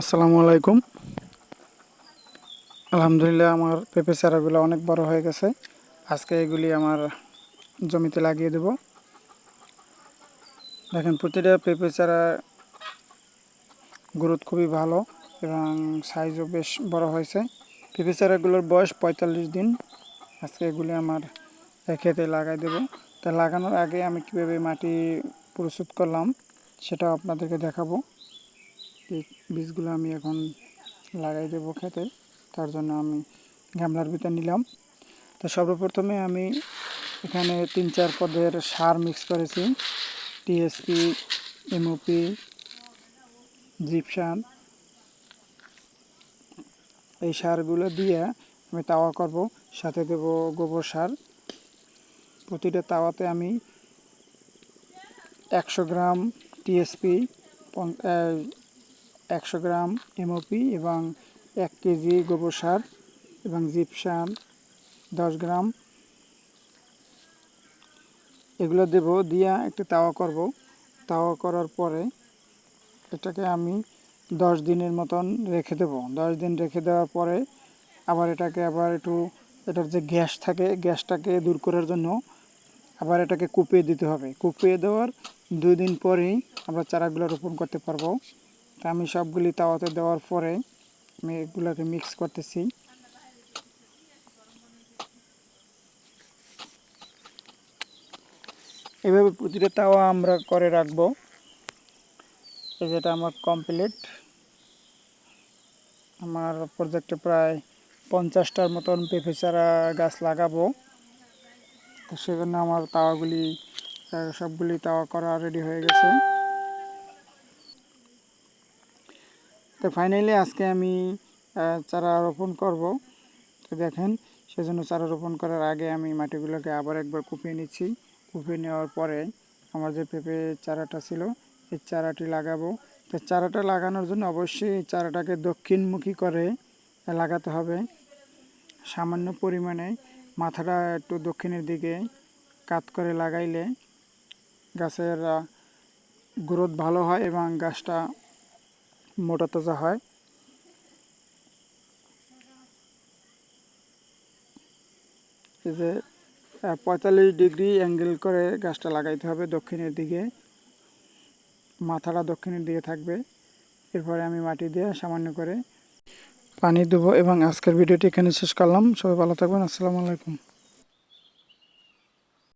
আসসালামু আলাইকুম। আলহামদুলিল্লাহ, আমার পেঁপে চারাগুলো অনেক বড় হয়ে গেছে। আজকে এগুলি আমার জমিতে লাগিয়ে দেব। দেখেন, প্রতিটা পেঁপে চারা গ্রোথ খুবই ভালো এবং সাইজও বেশ বড় হয়েছে। পেঁপে চারাগুলোর বয়স পঁয়তাল্লিশ দিন। আজকে এগুলি আমার খেতে লাগাই দেব। তা লাগানোর আগে আমি কীভাবে মাটি প্রস্তুত করলাম, সেটাও আপনাদেরকে দেখাবো। বীজগুলো আমি এখন লাগাই দেবো খেতে। তার জন্য আমি গামলার ভিতর নিলাম। তো সর্বপ্রথমে আমি এখানে তিন চার পদের সার মিক্স করেছি। টিএসপি এমওপি জিপসান এই সারগুলো দিয়ে আমি তাওয়া করব। সাথে দেব গোবর সার। প্রতিটা তাওয়াতে আমি একশো গ্রাম টিএসপি একশো গ্রাম এমওপি এবং এক কেজি গোবর সার এবং জিপসাম দশ গ্রাম। এগুলো দেব দিয়া একটু তাওয়া করব। তাওয়া করার পরে এটাকে আমি দশ দিনের মতন রেখে দেব। দশ দিন রেখে দেওয়ার পরে আবার এটাকে আবার একটু এটার যে গ্যাস থাকে, গ্যাসটাকে দূর করার জন্য আবার এটাকে কুপিয়ে দিতে হবে। কুপিয়ে দেওয়ার দুই দিন পরেই আমরা চারাগুলো রোপণ করতে পারব। তা আমি সবগুলি তাওয়াতে দেওয়ার পরে আমি এগুলোকে মিক্স করতেছি। এভাবে প্রতিটা তাওয়া আমরা করে রাখব। এই যেটা আমার কমপ্লিট আমার প্রজেক্টে প্রায় পঞ্চাশটার মতন পেঁপে চারা গাছ লাগাবো। তো সেজন্য আমার তাওয়াগুলি সবগুলি তাওয়া করা রেডি হয়ে গেছে। তো ফাইনালি আজকে আমি চারা রোপণ করব। তো দেখেন, সেজন্য চারা রোপণ করার আগে আমি মাটিগুলোকে আবার একবার কুপিয়ে নিচ্ছি। কুপিয়ে নেওয়ার পরে আমার যে পেঁপে চারাটা ছিল, এই চারাটি লাগাবো। তো চারাটা লাগানোর জন্য অবশ্যই চারাটাকে দক্ষিণমুখী করে লাগাতে হবে। সামান্য পরিমাণে মাথাটা একটু দক্ষিণের দিকে কাত করে লাগাইলে গাছের গ্রোথ ভালো হয় এবং গাছটা মোটা তাজা হয়। এই যে পঁয়তাল্লিশ ডিগ্রি অ্যাঙ্গেল করে গাছটা লাগাইতে হবে দক্ষিণের দিকে। মাথাটা দক্ষিণের দিকে থাকবে। এরপরে আমি মাটি দিয়ে সামান্য করে পানি দেবো এবং আজকের ভিডিওটি এখানে শেষ করলাম। সবাই ভালো থাকবেন। আসসালামু আলাইকুম।